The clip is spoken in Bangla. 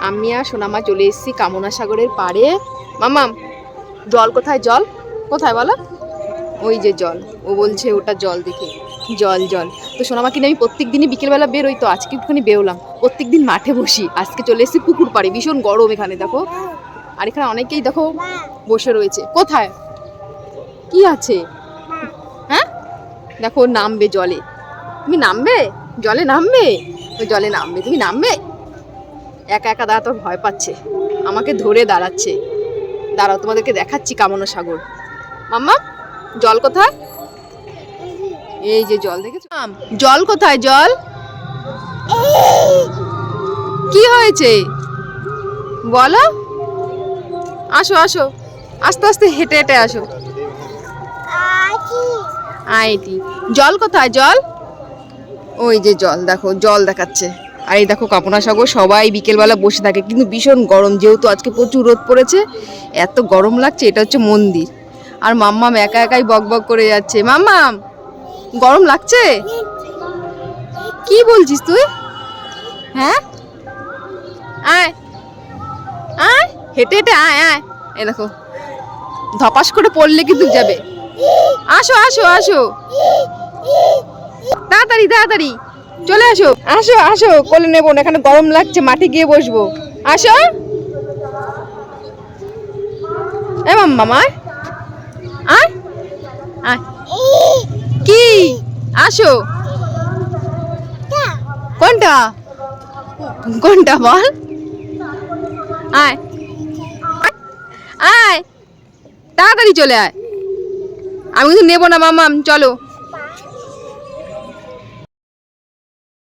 আমি আর সোনামা চলে এসেছি কামনা সাগরের পাড়ে। মামাম জল কোথায়? জল? কোথায় বলো? ওই যে জল। ও বলছে ওটা জল দেখে। জল জল। তো সোনামা কিনে আমি প্রত্যেক দিনই বিকেলবেলা বেরোই, তো আজকে একটুখানি বেরোলাম। প্রত্যেক দিন মাঠে বসি। আজকে চলে এসেছি পুকুর পাড়ে। ভীষণ গরম এখানে, দেখো। আর এখানে অনেকেই, দেখো, বসে রয়েছে। কোথায়? কি আছে? হ্যাঁ? দেখো, নামবে জলে। তুমি নামবে? জলে নামবে? জলে নামবে। তুমি নামবে? একা একা দাঁড়া তোর ভয় পাচ্ছে। আমাকে ধরে দাঁড়াচ্ছে। দাঁড়াও তোমাদেরকে দেখাচ্ছি কামনা সাগর। মাম্মা জল কোথায়? এই যে জল দেখেছ? আম, জল কোথায় জল? কি হয়েছে? বলো। আসো আসো। আস্তে আস্তে হেঁটে হেঁটে আসো। আইটি। জল কোথায় জল? ওই যে জল দেখো জল দেখাচ্ছে। আর এই দেখো কাপনা সাগর সবাই বিকেলবেলা বসে থাকে। কিন্তু ভীষণ গরম, যেহেতু আজকে প্রচুর রোদ পড়েছে, এত গরম লাগছে, এটা হচ্ছে মন্দির। আর মাম্মাম একা একাই বক বক করে যাচ্ছে। মাম্মাম, গরম লাগছে? কি বলছিস তুই? হ্যাঁ? আয়। আয়, হেঁটে হেঁটে, আয় আয়। এ দেখো, ধপাস করে পড়লে কিন্তু যাবে। আসো আসো আসো। তাড়াতাড়ি তাড়াতাড়ি। চলে আসো আসো আসো, কোলে নেব না, এখানে গরম লাগছে, মাঠে গিয়ে বসবো। আসো। এ মাম্মা আয়। আয়। কি? আসো। কোনটা? কোনটা বল? আয়। আয়। তাড়াতাড়ি চলে আয়। আমি কিন্তু নেব না মামাম চলো।